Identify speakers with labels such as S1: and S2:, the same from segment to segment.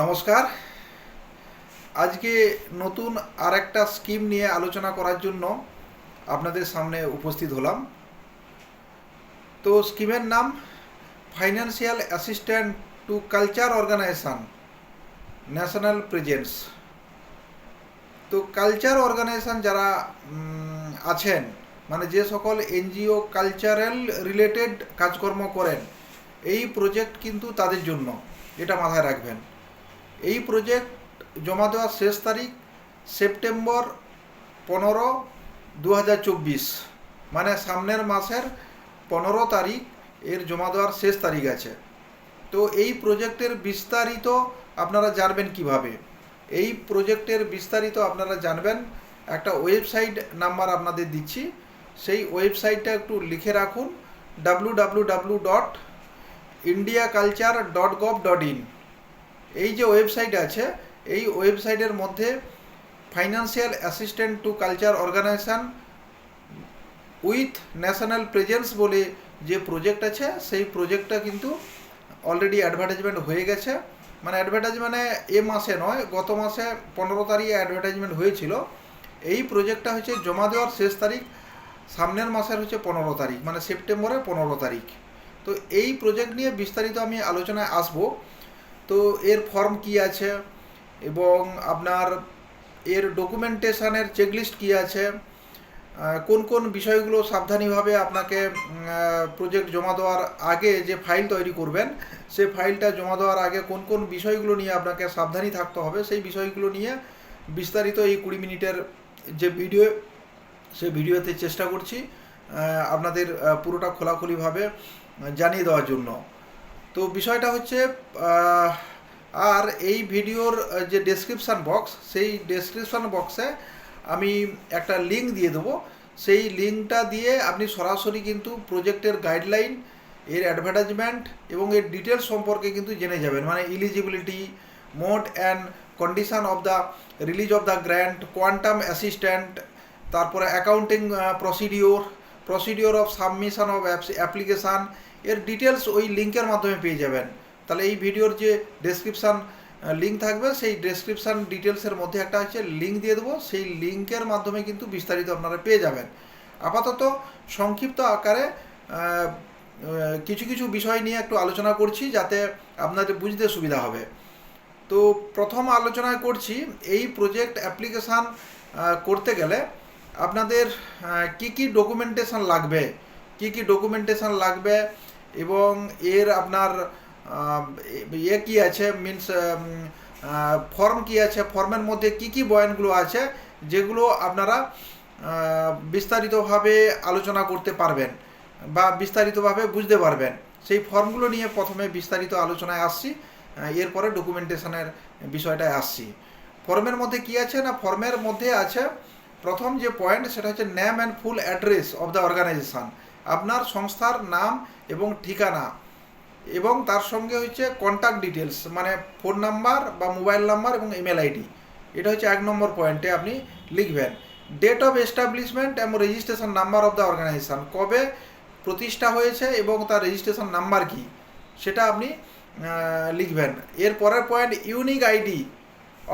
S1: নমস্কার। আজকে নতুন আর একটা স্কিম নিয়ে আলোচনা করার জন্য আপনাদের সামনে উপস্থিত হলাম। তো স্কিমের নাম financial assistant to culture organisation national presence তো কালচার অর্গানাইজেশন যারা আছেন মানে যে সকল এনজিও কালচারাল রিলেটেড কাজকর্ম করেন, এই প্রজেক্ট কিন্তু তাদের জন্য, এটা মাথায় রাখবেন। এই প্রজেক্ট জমা দেওয়ার শেষ তারিখ সেপ্টেম্বর পনেরো দু মানে সামনের মাসের পনেরো তারিখ এর জমা দেওয়ার শেষ তারিখ আছে। তো এই প্রজেক্টের বিস্তারিত আপনারা জানবেন কীভাবে? এই প্রজেক্টের বিস্তারিত আপনারা জানবেন। একটা ওয়েবসাইট নাম্বার আপনাদের দিচ্ছি। সেই ওয়েবসাইটটা একটু লিখে রাখুন। W W W dot India culture dot gov dot in এই যে ওয়েবসাইট আছে, এই ওয়েবসাইটের মধ্যে financial assistant to culture organisation with national presence বলে যে প্রজেক্ট আছে, সেই প্রজেক্টটা কিন্তু অলরেডি অ্যাডভার্টাইজমেন্ট হয়ে গেছে। মানে অ্যাডভার্টাইজমেন্টে এ মাসে নয়, গত মাসে পনেরো তারিখে অ্যাডভার্টাইজমেন্ট হয়েছিল। এই প্রজেক্টটা হচ্ছে জমা দেওয়ার শেষ তারিখ, সামনের মাসের হচ্ছে পনেরো তারিখ মানে সেপ্টেম্বরের পনেরো তারিখ। তো এই প্রজেক্ট নিয়ে বিস্তারিত আমি আলোচনায় আসব। তো এর ফর্ম কি আছে? এবং আপনার এর ডকুমেন্টেশনের চেকলিস্ট কি আছে? কোন কোন বিষয়গুলো সাবধানীভাবে আপনাকে প্রজেক্ট জমা দেওয়ার আগে যে ফাইল তৈরি করবেন সেই ফাইলটা জমা দেওয়ার আগে কোন কোন বিষয়গুলো নিয়ে আপনাকে সাবধানী থাকতে হবে, সেই বিষয়গুলো নিয়ে বিস্তারিত এই কুড়ি মিনিটের যে ভিডিও সেই ভিডিওতে চেষ্টা করছি আপনাদের পুরোটা খোলাখুলিভাবে জানিয়ে দেওয়ার জন্য। তো বিষয়টা হচ্ছে আর এই ভিডিওর যে ডেসক্রিপশান বক্স সেই ডেসক্রিপশান বক্সে আমি একটা লিঙ্ক দিয়ে দেবো। সেই লিঙ্কটা দিয়ে আপনি সরাসরি কিন্তু প্রজেক্টের গাইডলাইন এর অ্যাডভার্টাইজমেন্ট এবং এর ডিটেলস সম্পর্কে কিন্তু জেনে যাবেন। মানে eligibility mode and condition of the release of the grant quantum assistant তারপরে accounting procedure procedure of submission of application এর ডিটেলস ওই লিঙ্কের মাধ্যমে পেয়ে যাবেন। তাহলে এই ভিডিওর যে ডেসক্রিপশান লিঙ্ক থাকবে, সেই ডেসক্রিপশান ডিটেলসের মধ্যে একটা হচ্ছে লিঙ্ক দিয়ে দেবো। সেই লিঙ্কের মাধ্যমে কিন্তু বিস্তারিত আপনারা পেয়ে যাবেন। আপাতত সংক্ষিপ্ত আকারে কিছু কিছু বিষয় নিয়ে একটু আলোচনা করছি যাতে আপনাদের বুঝতে সুবিধা হবে। তো প্রথম আলোচনা করছি, এই প্রজেক্ট অ্যাপ্লিকেশান করতে গেলে আপনাদের কি কি ডকুমেন্টেশন লাগবে? কি কি ডকুমেন্টেশন লাগবে? এবং এর আপনার ইয়ে কী আছে? মিনস ফর্ম কি আছে? ফর্মের মধ্যে কি কি বয়ানগুলো আছে? যেগুলো আপনারা বিস্তারিতভাবে আলোচনা করতে পারবেন বা বিস্তারিতভাবে বুঝতে পারবেন। সেই ফর্মগুলো নিয়ে প্রথমে বিস্তারিত আলোচনায় আসছি এরপরে ডকুমেন্টেশনের বিষয়টায় আসছি। ফর্মের মধ্যে কি আছে না? ফর্মের মধ্যে আছে, প্রথম যে পয়েন্ট সেটা হচ্ছে name and full address of the organization আপনার সংস্থার নাম এবং ঠিকানা এবং তার সঙ্গে হচ্ছে কন্ট্যাক্ট ডিটেলস মানে ফোন নাম্বার বা মোবাইল নাম্বার এবং ইমেল আইডি এটা হচ্ছে এক নম্বর পয়েন্টে আপনি লিখবেন। ডেট অফ এস্টাবলিশমেন্ট এবং registration number of the organisation কবে প্রতিষ্ঠা হয়েছে এবং তার রেজিস্ট্রেশন নাম্বার কি? সেটা আপনি লিখবেন। এর পরের point unique ID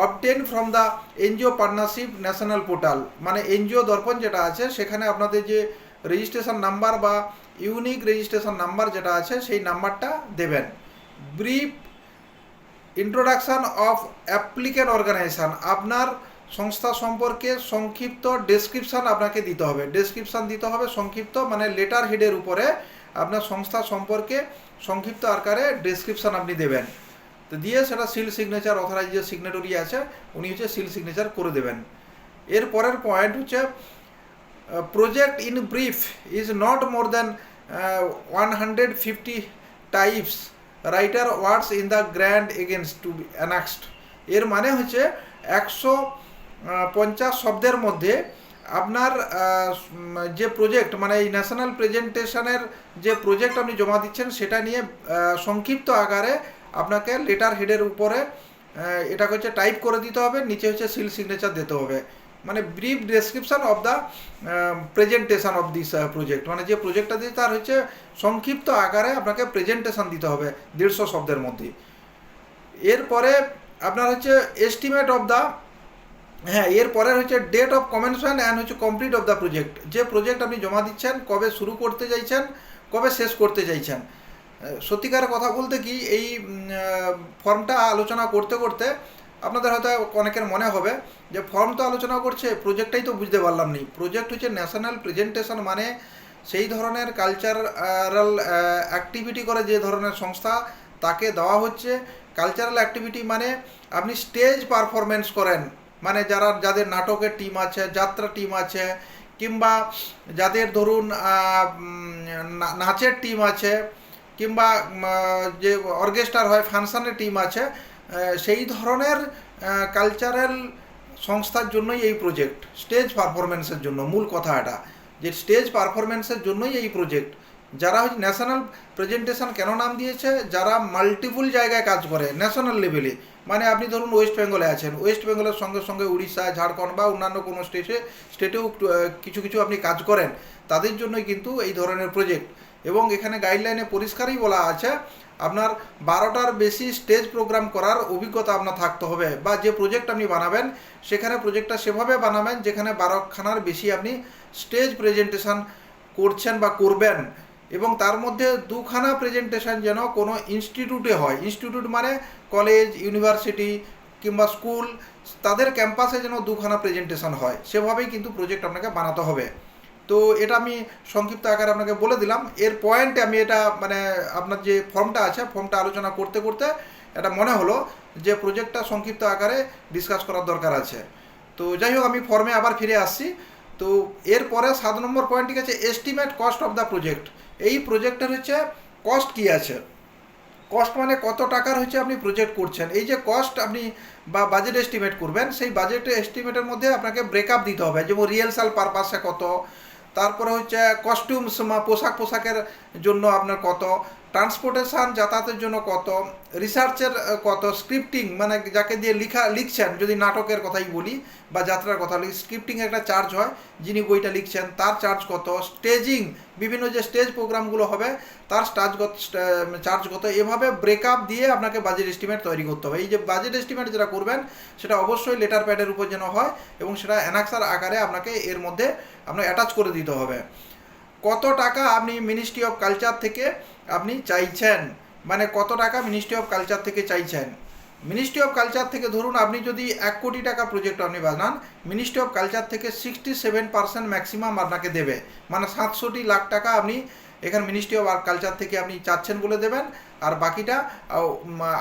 S1: obtain from the NGO partnership national portal মানে এনজিও দর্পণ যেটা আছে, সেখানে আপনাদের যে রেজিস্ট্রেশন নাম্বার বা ইউনিক রেজিস্ট্রেশন নাম্বার যেটা আছে, সেই নাম্বারটা দেবেন। Brief introduction of applicant organisation আপনার সংস্থা সম্পর্কে সংক্ষিপ্ত ডেসক্রিপশন আপনাকে দিতে হবে। ডেসক্রিপশন দিতে হবে সংক্ষিপ্ত মানে লেটার হেডের উপরে আপনার সংস্থা সম্পর্কে সংক্ষিপ্ত আকারে ডেসক্রিপশন আপনি দেবেন। তো দিয়ে সেটা সিল সিগনেচার অথরাইজ যে সিগনেটরি আছে, উনি হচ্ছে সিল সিগনেচার করে দেবেন। এর পরের পয়েন্ট হচ্ছে project in brief is not more than uh, 150 types. Writer words in the grant against to be annexed. এর মানে হচ্ছে একশো পঞ্চাশ শব্দের মধ্যে আপনার যে প্রজেক্ট মানে এই ন্যাশনাল প্রেজেন্টেশনের যে প্রজেক্ট আপনি জমা দিচ্ছেন সেটা নিয়ে সংক্ষিপ্ত আকারে আপনাকে লেটার হেডের উপরে এটাকে হচ্ছে টাইপ করে দিতে হবে নিচে হচ্ছে সিল সিগনেচার দিতে হবে। মানে brief description of the presentation of this project মানে যে প্রজেক্টটা দিয়েছে তার হচ্ছে সংক্ষিপ্ত আকারে আপনাকে প্রেজেন্টেশন দিতে হবে দেড়শো শব্দের মধ্যে। এরপরে আপনার হচ্ছে এস্টিমেট অফ দ্য হ্যাঁ এর পরে হচ্ছে ডেট অফ কমেনশন অ্যান্ড হচ্ছে কমপ্লিট অফ দ্য প্রজেক্ট যে প্রজেক্ট আপনি জমা দিচ্ছেন, কবে শুরু করতে চাইছেন, কবে শেষ করতে চাইছেন। সত্যিকার কথা বলতে কি, এই ফর্মটা আলোচনা করতে করতে আপনাদের হয়তো অনেকের মনে হবে যে ফর্ম তো আলোচনা করছে প্রজেক্টটাই তো বুঝতে পারলাম নি। প্রজেক্ট হচ্ছে ন্যাশনাল প্রেজেন্টেশন মানে সেই ধরনের কালচারাল অ্যাক্টিভিটি করে যে ধরনের সংস্থা তাকে দেওয়া হচ্ছে। কালচারাল অ্যাক্টিভিটি মানে আপনি স্টেজ পারফরমেন্স করেন। মানে যারা, যাদের নাটকের টিম আছে, যাত্রা টিম আছে, কিংবা যাদের ধরুন নাচের টিম আছে, কিংবা যে অর্কেস্ট্রার হয় ফাংশনের টিম আছে সেই ধরনের কালচারাল সংস্থার জন্যই এই প্রজেক্ট স্টেজ পারফরমেন্সের জন্য মূল কথা এটা, যে স্টেজ পারফরমেন্সের জন্যই এই প্রজেক্ট যারা হচ্ছে ন্যাশনাল প্রেজেন্টেশন কেন নাম দিয়েছে? যারা মাল্টিপুল জায়গায় কাজ করে ন্যাশনাল লেভেলে মানে আপনি ধরুন ওয়েস্ট বেঙ্গলে আছেন ওয়েস্ট বেঙ্গলের সঙ্গে সঙ্গে উড়িষ্যা, ঝাড়খণ্ড বা অন্যান্য কোনো স্টেটে স্টেটেও কিছু কিছু আপনি কাজ করেন, তাদের জন্যই কিন্তু এই ধরনের প্রজেক্ট এবং এখানে গাইডলাইনে পরিষ্কারই বলা আছে আপনার বারোটার বেশি স্টেজ প্রোগ্রাম করার অভিজ্ঞতা আপনার থাকতে হবে বা যে প্রজেক্ট আপনি বানাবেন, সেখানে প্রজেক্টটা সেভাবে বানাবেন যেখানে বারোখানার বেশি আপনি স্টেজ প্রেজেন্টেশন করছেন বা করবেন এবং তার মধ্যে দুখানা প্রেজেন্টেশন যেন কোনো ইনস্টিটিউটে হয়। ইনস্টিটিউট মানে কলেজ ইউনিভার্সিটি কিংবা স্কুল তাদের ক্যাম্পাসে যেন দুখানা প্রেজেন্টেশন হয়। সেভাবেই কিন্তু প্রজেক্ট আপনাকে বানাতে হবে। তো এটা আমি সংক্ষিপ্ত আকারে আপনাকে বলে দিলাম। এর পয়েন্টে আমি এটা মানে আপনার যে ফর্মটা আছে ফর্মটা আলোচনা করতে করতে এটা মনে হলো যে প্রজেক্টটা সংক্ষিপ্ত আকারে ডিসকাস করার দরকার আছে। তো যাই হোক, আমি ফর্মে আবার ফিরে আসছি। তো এরপরে সাত নম্বর পয়েন্ট ঠিক আছে estimate cost of the project এই প্রজেক্টের হচ্ছে কস্ট কি আছে? কস্ট মানে কত টাকার হচ্ছে আপনি প্রজেক্ট করছেন? এই যে কস্ট আপনি বা বাজেট এস্টিমেট করবেন, সেই বাজেট এস্টিমেটের মধ্যে আপনাকে ব্রেকআপ দিতে হবে। যেমন রিয়েলসাল পারপাসে কত তারপরে হচ্ছে কস্টিউমস পোশাক পোশাকের জন্য আপনার কত? ট্রান্সপোর্টেশন যাতায়াতের জন্য কত রিসার্চের কত স্ক্রিপ্টিং মানে যাকে দিয়ে লিখা, লিখছেন, যদি নাটকের কথাই বলি বা যাত্রার কথা বলি স্ক্রিপ্টিং একটা চার্জ হয়, যিনি বইটা লিখছেন, তার চার্জ কত স্টেজিং বিভিন্ন যে স্টেজ প্রোগ্রামগুলো হবে, তার কত চার্জ কত, এভাবে ব্রেকআপ দিয়ে আপনাকে বাজেট এস্টিমেট তৈরি করতে হবে। এই যে বাজেট এস্টিমেট যেটা করবেন, সেটা অবশ্যই লেটার প্যাডের উপর যেন হয় এবং সেটা অ্যানাক্সার আকারে আপনাকে এর মধ্যে আপনাকে অ্যাটাচ করে দিতে হবে। কত টাকা আপনি মিনিস্ট্রি অফ কালচার থেকে আপনি চাইছেন? মানে কত টাকা মিনিস্ট্রি অফ কালচার থেকে চাইছেন? মিনিস্ট্রি অফ কালচার থেকে ধরুন আপনি যদি এক কোটি টাকা প্রজেক্ট আপনি বানান মিনিস্ট্রি অফ কালচার থেকে সিক্সটি সেভেন পার্সেন্ট ম্যাক্সিমাম আপনাকে দেবে। মানে সাতষট্টি লাখ টাকা আপনি এখানে মিনিস্ট্রি অফ কালচার থেকে আপনি চাচ্ছেন বলে দেবেন, আর বাকিটা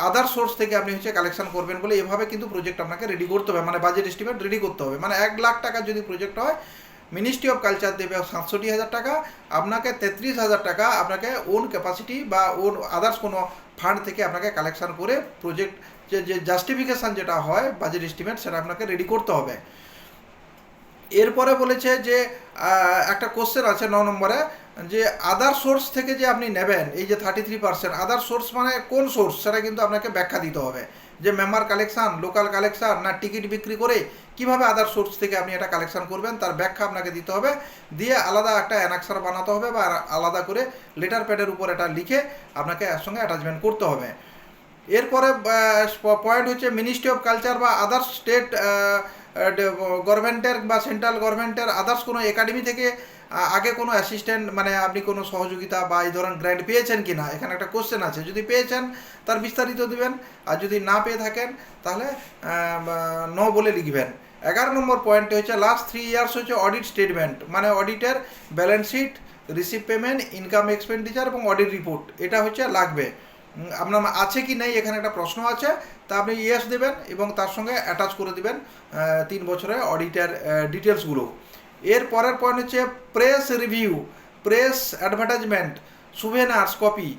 S1: আদার সোর্স থেকে আপনি হচ্ছে কালেকশন করবেন বলে এভাবে কিন্তু প্রজেক্ট আপনাকে রেডি করতে হবে। মানে বাজেট এস্টিমেট রেডি করতে হবে। মানে এক লাখ টাকা যদি প্রজেক্ট হয় মিনিস্ট্রি অফ কালচার দেবে সাতষট্টি হাজার টাকা, আপনাকে তেত্রিশ হাজার টাকা আপনাকে ওন ক্যাপাসিটি বা ওন আদার্স কোনো ফান্ড থেকে আপনাকে কালেকশন করে প্রজেক্ট যে যে জাস্টিফিকেশান যেটা হয় বাজেট এস্টিমেট সেটা আপনাকে রেডি করতে হবে। এরপরে বলেছে যে একটা কোশ্চেন আছে ন নম্বরে, যে আদার সোর্স থেকে যে আপনি নেবেন, এই যে thirty three percent other source মানে কোন সোর্স সেটা কিন্তু আপনাকে ব্যাখ্যা দিতে হবে। যে মেম্বার কালেকশান লোকাল কালেকশান না টিকিট বিক্রি করে কীভাবে আদার সোর্স থেকে আপনি এটা কালেকশান করবেন, তার ব্যাখ্যা আপনাকে দিতে হবে। দিয়ে আলাদা একটা অ্যানাক্সার বানাতে হবে বা আলাদা করে লেটার প্যাডের উপর এটা লিখে আপনাকে এর সঙ্গে অ্যাটাচমেন্ট করতে হবে। এরপরে পয়েন্ট হচ্ছে মিনিস্ট্রি অফ কালচার বা আদার স্টেট গভর্নমেন্টের বা সেন্ট্রাল গভর্নমেন্টের আদার্স কোনো একাডেমি থেকে আগে কোনো অ্যাসিস্ট্যান্ট মানে আপনি কোনো সহযোগিতা বা এই ধরনের গ্র্যান্ট পেয়েছেন কি না এখানে একটা কোশ্চেন আছে। যদি পেয়েছেন, তার বিস্তারিত দিবেন। আর যদি না পেয়ে থাকেন, তাহলে ন বলে লিখবেন। এগারো নম্বর পয়েন্টে হচ্ছে লাস্ট থ্রি ইয়ার্স হচ্ছে অডিট স্টেটমেন্ট মানে অডিটের balance sheet receive payment income expenditure এবং অডিট রিপোর্ট এটা হচ্ছে লাগবে। আপনার আছে কি নেই? এখানে একটা প্রশ্ন আছে। তা আপনি ইয়েস দেবেন এবং তার সঙ্গে অ্যাটাচ করে দেবেন তিন বছরের অডিটের ডিটেলসগুলো এর পরের পয়েন্ট হচ্ছে press review press advertisement souvenirs copy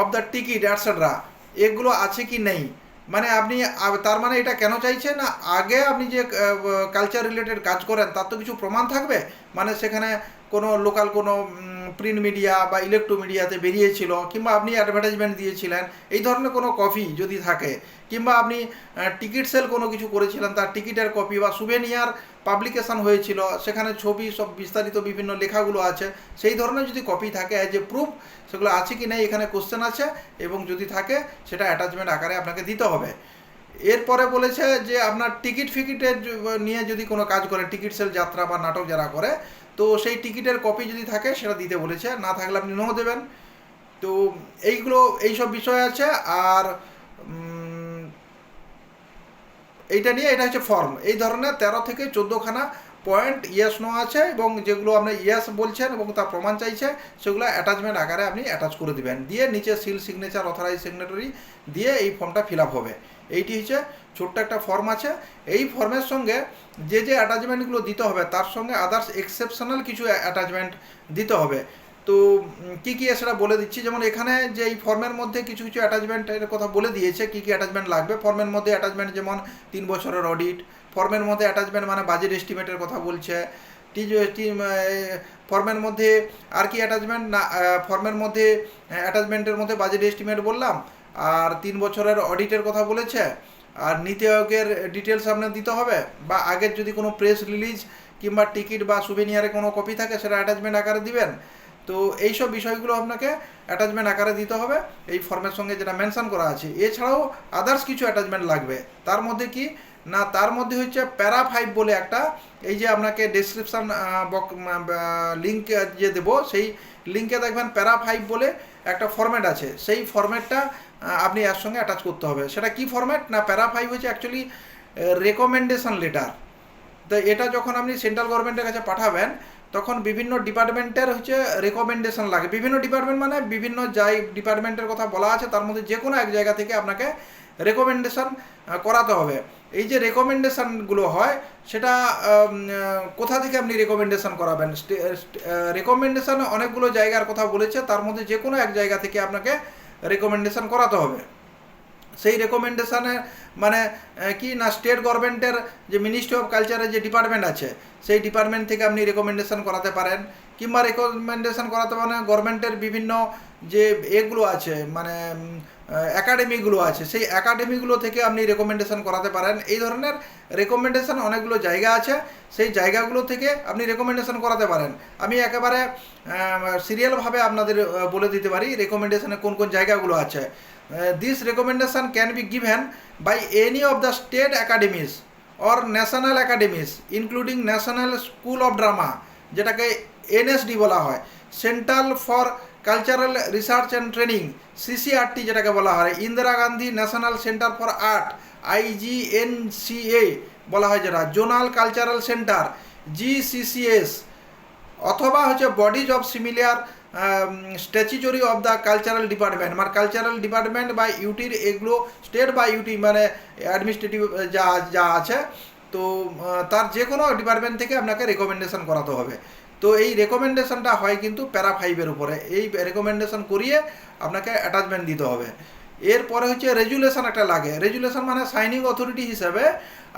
S1: of the ticket et cetera এগুলো আছে কি নেই? মানে আপনি তার মানে এটা কেন চাইছেন? না, আগে আপনি যে কালচার রিলেটেড কাজ করেন, তার তো কিছু প্রমাণ থাকবে? মানে সেখানে কোনো লোকাল কোনো প্রিন্ট মিডিয়া বা ইলেকট্রো মিডিয়াতে বেরিয়েছিল, কিংবা আপনি অ্যাডভার্টাইজমেন্ট দিয়েছিলেন, এই ধরনের কোনো কপি যদি থাকে, কিংবা আপনি টিকিট সেল কোনো কিছু করেছিলেন, তার টিকিটের কপি বা সুভেনিয়ার পাবলিকেশন হয়েছিল, সেখানে ছবি সব বিস্তারিত বিভিন্ন লেখাগুলো আছে, সেই ধরনের যদি কপি থাকে অ্যাজ এ প্রুফ সেগুলো আছে কি নেই, এখানে কোশ্চেন আছে, এবং যদি থাকে, সেটা অ্যাটাচমেন্ট আকারে আপনাকে দিতে হবে। এরপরে বলেছে যে, আপনার টিকিট ফিকিটের নিয়ে যদি কোনো কাজ করে টিকিট সেল যাত্রা বা নাটক যারা করে তো সেই টিকিটের কপি যদি থাকে, সেটা দিতে বলেছে। না থাকলে আপনি নো দেবেন। তো এইগুলো, এইসব বিষয় আছে। আর এইটা নিয়ে, এটা হচ্ছে ফর্ম এই ধরনের তেরো থেকে চোদ্দোখানা পয়েন্ট ইয়েস নো আছে এবং যেগুলো আপনি ইয়েস বলছেন এবং তার প্রমাণ চাইছে, সেগুলো অ্যাটাচমেন্ট আকারে আপনি অ্যাটাচ করে দিবেন। দিয়ে নিচে সিল সিগনেচার অথরাইজ সিগনেটরি দিয়ে এই ফর্মটা ফিল আপ হবে। এইটি হচ্ছে ছোট্ট একটা ফর্ম আছে। এই ফর্মের সঙ্গে যে যে অ্যাটাচমেন্টগুলো দিতে হবে, তার সঙ্গে আদার্স এক্সেপশনাল কিছু অ্যাটাচমেন্ট দিতে হবে। তো কি কি সেটা বলে দিচ্ছি? যেমন এখানে যে এই ফর্মের মধ্যে কিছু কিছু অ্যাটাচমেন্টের কথা বলে দিয়েছে, কি কি অ্যাটাচমেন্ট লাগবে? ফর্মের মধ্যে অ্যাটাচমেন্ট যেমন তিন বছরের অডিট ফর্মের মধ্যে অ্যাটাচমেন্ট মানে বাজেট এস্টিমেটের কথা বলছে। ফর্মের মধ্যে আর কি অ্যাটাচমেন্ট না ফর্মের মধ্যে অ্যাটাচমেন্টের মধ্যে বাজেট এস্টিমেট বললাম। আর তিন বছরের অডিটের কথা বলেছে, আর নীতি আয়োগের ডিটেলস আপনার দিতে হবে, বা আগের যদি কোনো প্রেস রিলিজ কিংবা টিকিট বা সুভেনিয়ারে কোনো কপি থাকে, সেটা অ্যাটাচমেন্ট আকারে দিবেন। তো এইসব বিষয়গুলো আপনাকে অ্যাটাচমেন্ট আকারে দিতে হবে, এই ফর্মের সঙ্গে যেটা মেনশন করা আছে। এছাড়াও আদার্স কিছু অ্যাটাচমেন্ট লাগবে। তার মধ্যে কি? না, তার মধ্যে হচ্ছে প্যারা ফাইভ বলে একটা, এই যে আপনাকে ডেসক্রিপশান লিঙ্ক যে দেবো, সেই লিঙ্কে দেখবেন প্যারা ফাইভ বলে একটা ফরম্যাট আছে। সেই ফরম্যাটটা আপনি এর সঙ্গে অ্যাটাচ করতে হবে। সেটা কি ফরম্যাট না প্যারা ফাইভ হচ্ছে অ্যাকচুয়ালি রেকমেন্ডেশন লেটার তো এটা যখন আপনি সেন্ট্রাল গভর্নমেন্টের কাছে পাঠাবেন, তখন বিভিন্ন ডিপার্টমেন্টের হচ্ছে রেকমেন্ডেশন লাগে। বিভিন্ন ডিপার্টমেন্ট মানে বিভিন্ন যাই ডিপার্টমেন্টের কথা বলা আছে, তার মধ্যে যে কোনো এক জায়গা থেকে আপনাকে রেকমেন্ডেশন করাতে হবে। এই যে রেকমেন্ডেশনগুলো হয়, সেটা কোথা থেকে আপনি রেকমেন্ডেশন করাবেন? রেকমেন্ডেশন অনেকগুলো জায়গার কথা বলেছে, তার মধ্যে যে কোনো এক জায়গা থেকে আপনাকে রেকমেন্ডেশন করাতে হবে। সেই রেকমেন্ডেশানে মানে কি না স্টেট গভর্নমেন্টের যে মিনিস্ট্রি অফ কালচারের যে ডিপার্টমেন্ট আছে, সেই ডিপার্টমেন্ট থেকে আপনি রেকমেন্ডেশন করাতে পারেন। কিংবা রেকমেন্ডেশন করাতে মানে গভর্নমেন্টের বিভিন্ন যে এগুলো আছে মানে একাডেমিগুলো আছে। সেই অ্যাকাডেমিগুলো থেকে আপনি রেকমেন্ডেশন করাতে পারেন। এই ধরনের রেকমেন্ডেশন অনেকগুলো জায়গা আছে। সেই জায়গাগুলো থেকে আপনি রেকমেন্ডেশন করাতে পারেন। আমি একেবারে সিরিয়ালভাবে আপনাদের বলে দিতে পারি রেকমেন্ডেশনে কোন কোন জায়গাগুলো আছে। This recommendation can be given by any of the state academies or national academies including national school of drama যেটাকে এনএসডি বলা হয়। Central for cultural research and training CCRT যেটাকে বলা হয়, Indira Gandhi national centre for art IGNCA বলা হয় যেটা, zonal cultural centre জিসিসিএস অথবা হচ্ছে bodies of similar statutory of the cultural department. মানে কালচারাল ডিপার্টমেন্ট বা ইউটির এগুলো স্টেট বা ইউটি মানে অ্যাডমিনিস্ট্রেটিভ যা যা আছে, তো তার যে কোনো ডিপার্টমেন্ট থেকে আপনাকে রেকমেন্ডেশন করাতে হবে। তো এই রেকমেন্ডেশনটা হয় কিন্তু প্যারা ফাইভের উপরে। এই রেকমেন্ডেশন করিয়ে আপনাকে অ্যাটাচমেন্ট দিতে হবে। এরপরে হচ্ছে রেজুলেশন একটা লাগে। রেজুলেশন মানে সাইনিং অথরিটি হিসেবে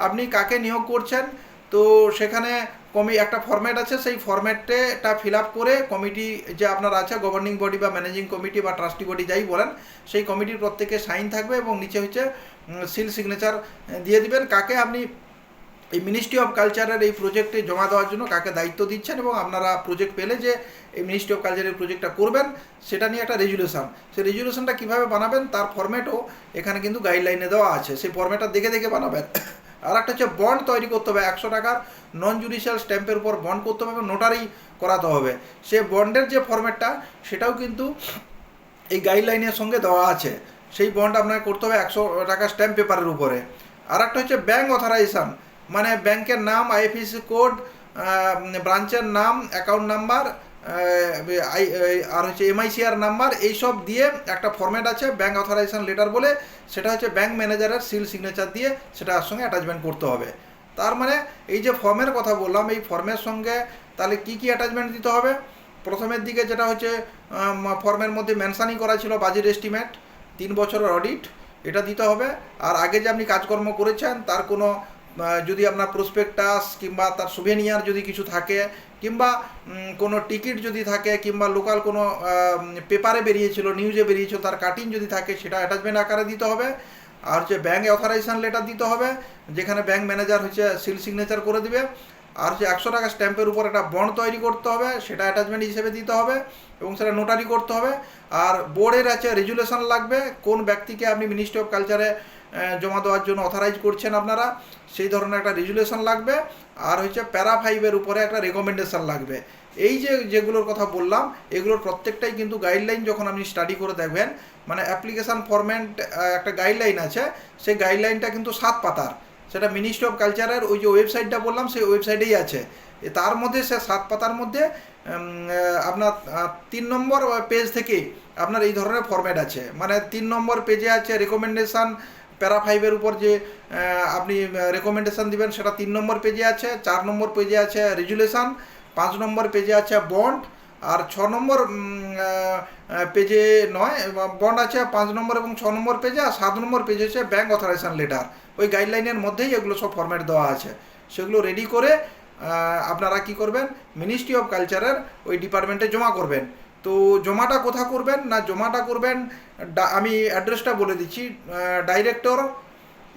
S1: আপনি কাকে নিয়োগ করছেন? তো সেখানে কমি একটা ফর্ম্যাট আছে, সেই ফরম্যাটটা ফিল আপ করে কমিটি যে আপনার আছে গভর্নিং বডি বা ম্যানেজিং কমিটি বা ট্রাস্টি বডি যাই বলেন, সেই কমিটির প্রত্যেকে সাইন থাকবে এবং নিচে হচ্ছে সিল সিগনেচার দিয়ে দিবেন। কাকে আপনি এই মিনিস্ট্রি অফ কালচারের এই প্রজেক্টে জমা দেওয়ার জন্য কাকে দায়িত্ব দিচ্ছেন এবং আপনারা প্রজেক্ট পেলে যে এই মিনিস্ট্রি অফ কালচারের প্রজেক্টটা করবেন, সেটা নিয়ে একটা রেজুলেশন সেই রেজুলেশনটা কীভাবে বানাবেন তার ফরম্যাটও এখানে কিন্তু গাইডলাইনে দেওয়া আছে। সেই ফরম্যাটটা দেখে দেখে বানাবেন। আর একটা হচ্ছে বন্ড তৈরি করতে হবে। একশো টাকার নন জুডিশিয়াল স্ট্যাম্পের উপর বন্ড করতে হবে এবং নোটারি করাতে হবে। সে বন্ডের যে ফরম্যাটটা সেটাও কিন্তু এই গাইডলাইনের সঙ্গে দেওয়া আছে। সেই বন্ড আপনাকে করতে হবে একশো টাকা স্ট্যাম্প পেপারের উপরে। আর একটা হচ্ছে ব্যাঙ্ক অথরাইজেশন মানে ব্যাংকের নাম আইএফএসি কোড ব্রাঞ্চের নাম অ্যাকাউন্ট নাম্বার আর হচ্ছে এমআইসিআর নাম্বার এইসব দিয়ে একটা ফর্ম্যাট আছে ব্যাঙ্ক অথরাইজেশন লেটার বলে, সেটা হচ্ছে ব্যাঙ্ক ম্যানেজারের সিল সিগনেচার দিয়ে সেটা তার সঙ্গে অ্যাটাচমেন্ট করতে হবে। তার মানে এই যে ফর্মের কথা বললাম, এই ফর্মের সঙ্গে তাহলে কি কি অ্যাটাচমেন্ট দিতে হবে? প্রথমের দিকে যেটা হচ্ছে ফর্মের মধ্যে মেনশানই করা ছিল বাজেট এস্টিমেট তিন বছরের অডিট এটা দিতে হবে। আর আগে যে আপনি কাজকর্ম করেছেন, তার কোনো যদি আপনার প্রসপেক্টাস কিংবা তার সুভেনিয়ার যদি কিছু থাকে, কিংবা কোনো টিকিট যদি থাকে, কিংবা লোকাল কোনো পেপারে বেরিয়েছিল নিউজে বেরিয়েছিল, তার কাটিং যদি থাকে, সেটা অ্যাটাচমেন্ট আকারে দিতে হবে। আর হচ্ছে ব্যাঙ্ক অথরাইজেশন লেটার দিতে হবে, যেখানে ব্যাঙ্ক ম্যানেজার হচ্ছে সিল সিগনেচার করে দিবে। আর হচ্ছে একশো টাকা স্ট্যাম্পের উপর একটা বন্ড তৈরি করতে হবে, সেটা অ্যাটাচমেন্ট হিসেবে দিতে হবে এবং সেটা নোটারি করতে হবে। আর বোর্ডের আছে রেজুলেশন লাগবে, কোন ব্যক্তিকে আপনি মিনিস্ট্রি অফ কালচারে জমা দেওয়ার জন্য অথরাইজ করছেন আপনারা, সেই ধরনের একটা রেজুলেশন লাগবে। আর হচ্ছে প্যারা ফাইভের উপরে একটা রেকমেন্ডেশন লাগবে। এই যে যেগুলোর কথা বললাম, এগুলোর প্রত্যেকটাই কিন্তু গাইডলাইন যখন আপনি স্টাডি করে দেখবেন মানে অ্যাপ্লিকেশান ফরম্যাট একটা গাইডলাইন আছে, সেই গাইডলাইনটা কিন্তু সাত পাতার। সেটা মিনিস্ট্রি অফ কালচারের ওই যে ওয়েবসাইটটা বললাম, সেই ওয়েবসাইটেই আছে। তার মধ্যে সে সাত পাতার মধ্যে আপনার তিন নম্বর পেজ থেকে আপনার এই ধরনের ফরম্যাট আছে। মানে তিন নম্বর পেজে আছে রেকমেন্ডেশন প্যারা ফাইভের উপর যে আপনি রেকমেন্ডেশন দিবেন, সেটা তিন নম্বর পেজে আছে, চার নম্বর পেজে আছে রেজুলেশন পাঁচ নম্বর পেজে আছে বন্ড আর ছ নম্বর পেজে নয় বন্ড আছে পাঁচ নম্বর এবং ছ নম্বর পেজে আর সাত নম্বর পেজে হচ্ছে ব্যাঙ্ক অথরাইজেশন লেটার ওই গাইডলাইনের মধ্যেই এগুলো সব ফরম্যাট দেওয়া আছে। সেগুলো রেডি করে আপনারা কি করবেন? মিনিস্ট্রি অফ কালচারের ওই ডিপার্টমেন্টে জমা করবেন। তো জমাটা কোথা করবেন? না জমাটা করবেন? আমি অ্যাড্রেসটা বলে দিচ্ছি director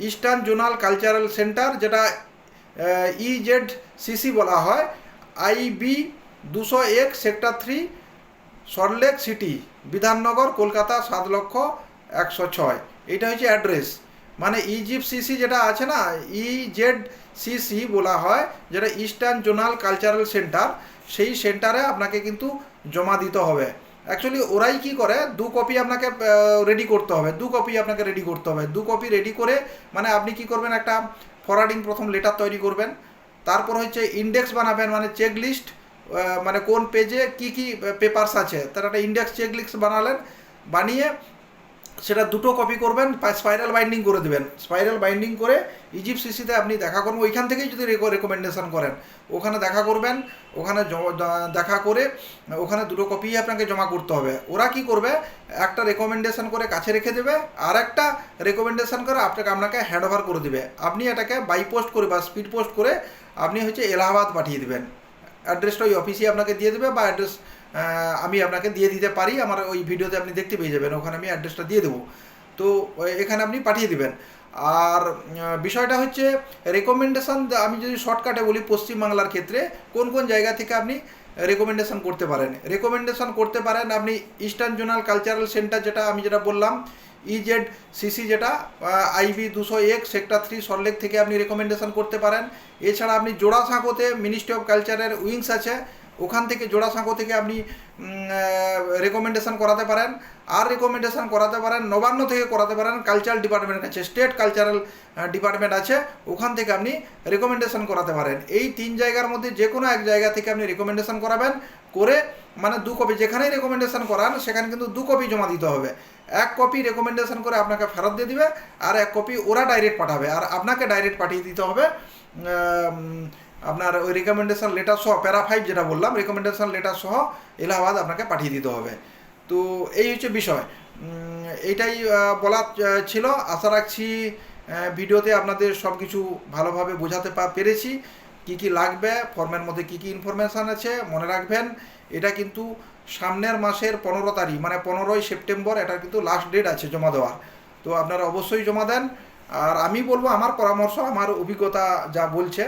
S1: eastern zonal cultural centre যেটা E ইজেড সিসি বলা হয় আইবি দুশো এক sector three Salt Lake city Bidhannagar, Kolkata, সাত লক্ষ একশো ছয়। এটা হচ্ছে অ্যাড্রেস। মানে ইজিপ সিসি যেটা আছে না ই জেড সিসি বলা হয়, যেটা ইস্টার্ন জোনাল কালচারাল সেন্টার সেই সেন্টারে আপনাকে কিন্তু জমা দিতে হবে। অ্যাকচুয়ালি ওরাই কি করে, দু কপি আপনাকে রেডি করতে হবে, দু কপি আপনাকে রেডি করতে হবে। দু কপি রেডি করে মানে আপনি কি করবেন, একটা ফরওয়ার্ডিং প্রথম লেটার তৈরি করবেন, তারপর হচ্ছে ইন্ডেক্স বানাবেন মানে চেক লিস্ট মানে কোন পেজে কি কি পেপারস আছে, তার একটা ইন্ডেক্স চেক লিস্ট বানালেন, বানিয়ে সেটা দুটো কপি করবেন স্পাইরাল বাইন্ডিং করে দেবেন। স্পাইরাল বাইন্ডিং করে ইজিপ সিসিতে আপনি দেখা করবেন। ওইখান থেকেই যদি রেকমেন্ডেশন করেন, ওখানে দেখা করবেন, ওখানে দেখা করে, ওখানে দুটো কপি আপনাকে জমা করতে হবে। ওরা কি করবে? একটা রেকমেন্ডেশন করে কাছে রেখে দেবে, আর একটা রেকমেন্ডেশন করে আপনাকে আপনাকে হ্যান্ড ওভার করে দেবে। আপনি এটাকে বাই পোস্ট করে বা স্পিড পোস্ট করে আপনি হচ্ছে এলাহাবাদ পাঠিয়ে দেবেন। অ্যাড্রেসটা ওই অফিসে আপনাকে দিয়ে দেবে বা অ্যাড্রেস আমি আপনাকে দিয়ে দিতে পারি, আমার ওই ভিডিওতে আপনি দেখতে পেয়ে যাবেন, ওখানে আমি অ্যাড্রেসটা দিয়ে দেবো। তো এখানে আপনি পাঠিয়ে দিবেন। আর বিষয়টা হচ্ছে রেকমেন্ডেশন আমি যদি শর্টকাটে বলি পশ্চিমবাংলার ক্ষেত্রে, কোন কোন জায়গা থেকে আপনি রেকমেন্ডেশন করতে পারেন? রেকমেন্ডেশন করতে পারেন আপনি ইস্টার্ন জোনাল কালচারাল সেন্টার যেটা আমি যেটা বললাম ইজেড সিসি যেটা আইবি দুশো এক সেক্টর থ্রি সল্টলেক থেকে আপনি রেকমেন্ডেশন করতে পারেন। এছাড়া আপনি জোড়াসাঁকোতে মিনিস্ট্রি অফ কালচারের উইংস আছে। ওখান থেকে জোড়াসাঁকো থেকে আপনি রেকমেন্ডেশন করাতে পারেন। আর রেকমেন্ডেশন করাতে পারেন, নবান্ন থেকে করাতে পারেন কালচারাল ডিপার্টমেন্ট আছে স্টেট কালচারাল ডিপার্টমেন্ট আছে, ওখান থেকে আপনি রেকমেন্ডেশন করাতে পারেন। এই তিন জায়গার মধ্যে যে কোনো এক জায়গা থেকে আপনি রেকমেন্ডেশন করাবেন, করে মানে দু কপি যেখানেই রেকমেন্ডেশন করান, সেখানে কিন্তু দু কপি জমা দিতে হবে। এক কপি রেকমেন্ডেশন করে আপনাকে ফেরত দিয়ে দিবে, আর এক কপি ওরা ডাইরেক্ট পাঠাবে, আর আপনাকে ডাইরেক্ট পাঠিয়ে দিতে হবে আপনার ওই রেকমেন্ডেশন লেটার সহ প্যারা ফাইভ যেটা বললাম রেকমেন্ডেশন লেটার সহ এলাহাবাদ আপনাকে পাঠিয়ে দিতে হবে। তো এই হচ্ছে বিষয়। আহ, বলার ছিল। আশা রাখছি ভিডিওতে আপনাদের সব কিছু ভালোভাবে বোঝাতে পেরেছি। কি কি লাগবে ফর্মের মধ্যে কি কি ইনফরমেশান আছে মনে রাখবেন। এটা কিন্তু সামনের মাসের পনেরো তারিখ মানে পনেরোই সেপ্টেম্বর এটা কিন্তু লাস্ট ডেট আছে জমা দেওয়ার। তো আপনারা অবশ্যই জমা দেন। আর আমি বলব আমার পরামর্শ, আমার অভিজ্ঞতা যা বলছে,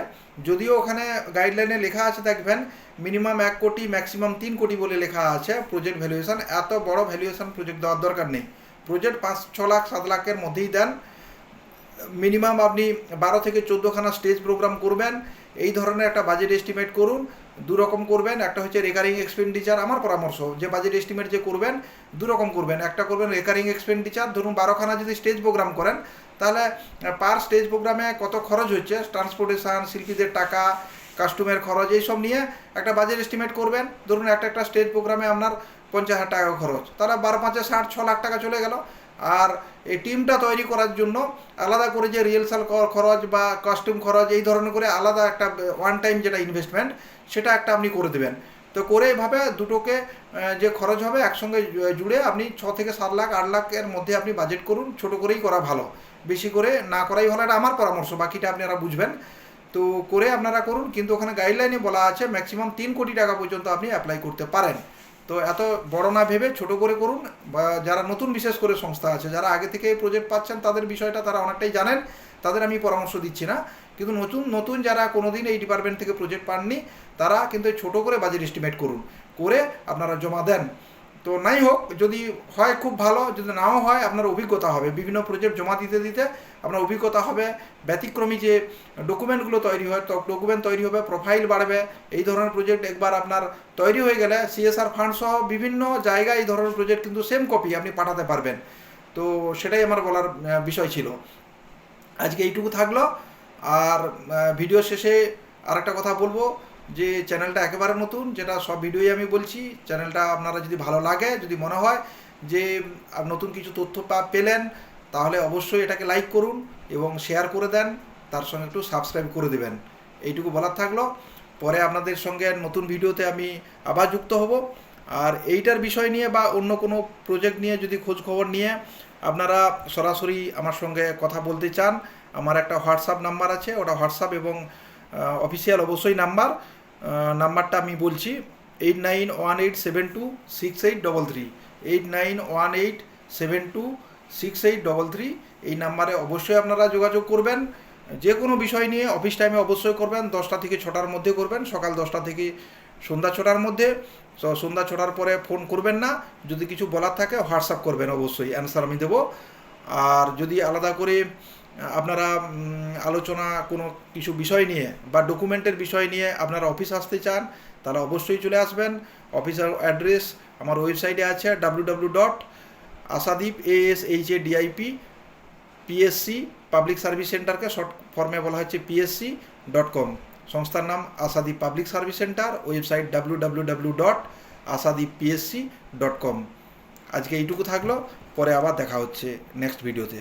S1: যদিও ওখানে গাইডলাইনে লেখা আছে দেখবেন মিনিমাম এক কোটি ম্যাক্সিমাম তিন কোটি বলে লেখা আছে প্রজেক্ট ভ্যালুয়েশন এত বড় ভ্যালুয়েশন প্রজেক্ট দেওয়ার দরকার নেই। প্রজেক্ট পাঁচ, ছ লাখ, সাত লাখের মধ্যেই দেন। মিনিমাম আপনি বারো থেকে চোদ্দোখানা স্টেজ প্রোগ্রাম করবেন। এই ধরনের একটা বাজেট এস্টিমেট করুন। দু রকম করবেন, একটা হচ্ছে রেকারিং এক্সপেন্ডিচার আমার পরামর্শ, যে বাজেট এস্টিমেট যে করবেন দু রকম করবেন। একটা করবেন রেকারিং এক্সপেন্ডিচার ধরুন বারোখানা যদি স্টেজ প্রোগ্রাম করেন, তাহলে পার স্টেজ প্রোগ্রামে কত খরচ হচ্ছে? ট্রান্সপোর্টেশন শিল্পীদের টাকা কাস্টমের খরচ এইসব নিয়ে একটা বাজেট এস্টিমেট করবেন। ধরুন একটা একটা স্টেজ প্রোগ্রামে আপনার পঞ্চাশ হাজার টাকা খরচ। তাহলে বারো পাঁচে ষাট, ছ লাখ টাকা চলে গেল। আর এই টিমটা তৈরি করার জন্য আলাদা করে যে রিহার্সাল খরচ বা কস্টিউম খরচ, এই ধরনের করে আলাদা একটা ওয়ান টাইম যেটা ইনভেস্টমেন্ট সেটা একটা আপনি করে দেবেন। তো করে এভাবে দুটোকে যে খরচ হবে একসঙ্গে জুড়ে আপনি ছ থেকে সাত লাখ, আট লাখের মধ্যে আপনি বাজেট করুন, ছোট করেই করা ভালো। বেশি করে না করাই ভালো, এটা আমার পরামর্শ, বাকিটা আপনারা বুঝবেন। তো করে আপনারা করুন, কিন্তু ওখানে গাইডলাইনে বলা আছে ম্যাক্সিমাম তিন কোটি টাকা পর্যন্ত আপনি অ্যাপ্লাই করতে পারেন। তো এত বড় না ভেবে ছোট করে করুন বা যারা নতুন বিশেষ করে সংস্থা আছে, যারা আগে থেকে প্রজেক্ট পাচ্ছেন, তাদের বিষয়টা তারা অনেকটাই জানেন, তাদের আমি পরামর্শ দিচ্ছি না। কিন্তু নতুন নতুন যারা কোনোদিন এই ডিপার্টমেন্ট থেকে প্রজেক্ট পাননি, তারা কিন্তু ছোট করে বাজেট এস্টিমেট করুন। করে আপনারা জমা দেন। তো নাই হোক, যদি হয় খুব ভালো, যদি নাও হয়, আপনার অভিজ্ঞতা হবে। বিভিন্ন প্রজেক্ট জমা দিতে দিতে আপনার অভিজ্ঞতা হবে। ব্যতিক্রমী যে ডকুমেন্টগুলো তৈরি হয়, তো ডকুমেন্ট তৈরি হবে প্রোফাইল বাড়বে। এই ধরনের প্রজেক্ট একবার আপনার তৈরি হয়ে গেলে সিএসআর ফান্ড সহ বিভিন্ন জায়গায় এই ধরনের প্রজেক্ট কিন্তু সেম কপি আপনি পাঠাতে পারবেন। তো সেটাই আমার বলার বিষয় ছিল। আজকে এইটুকু থাকল। আর ভিডিও শেষে আরেকটা কথা বলব। যে চ্যানেলটা একেবারে নতুন, যেটা সব ভিডিওই আমি বলছি চ্যানেলটা আপনারা যদি ভালো লাগে, যদি মনে হয় যে নতুন কিছু তথ্য পা- পেলেন, তাহলে অবশ্যই এটাকে লাইক করুন এবং শেয়ার করে দেন, তার সঙ্গে একটু সাবস্ক্রাইব করে দেবেন। এইটুকু বলার থাকল। পরে আপনাদের সঙ্গে নতুন ভিডিওতে আমি আবার যুক্ত হব। আর এইটার বিষয় নিয়ে বা অন্য কোনো প্রজেক্ট নিয়ে যদি খোঁজ খবর নিয়ে আপনারা সরাসরি আমার সঙ্গে কথা বলতে চান, আমার একটা হোয়াটসঅ্যাপ নাম্বার আছে, ওটা হোয়াটসঅ্যাপ এবং অফিসিয়াল অবশ্যই নাম্বার নাম্বারটা আমি বলছি eight nine one eight seven two six eight double three eight nine one eight seven two six eight double three এই নাম্বারে অবশ্যই আপনারা যোগাযোগ করবেন। যে কোনো বিষয় নিয়ে অফিস টাইমে অবশ্যই করবেন, দশটা থেকে ছটার মধ্যে করবেন, সকাল দশটা থেকে সন্ধ্যা ছটার মধ্যে। সন্ধ্যা ছটার পরে ফোন করবেন না, যদি কিছু বলার থাকে হোয়াটসঅ্যাপ করবেন অবশ্যই অ্যান্সার আমি দেবো। আর যদি আলাদা করে আপনারা আলোচনা কোনো কিছু বিষয় নিয়ে বা ডকুমেন্টের বিষয় নিয়ে আপনারা অফিস আসতে চান, তাহলে অবশ্যই চলে আসবেন। অফিসের অ্যাড্রেস আমার ওয়েবসাইটে আছে W W dot Asadeep A H A DIP PSC public service সেন্টারকে short ফর্মে বলা হচ্ছে পিএসসি ডট কম সংস্থার নাম Asadeep public service centre website W W W dot Asadeep PSC dot com আজকে এইটুকু থাকল, পরে আবার দেখা হচ্ছে নেক্সট ভিডিওতে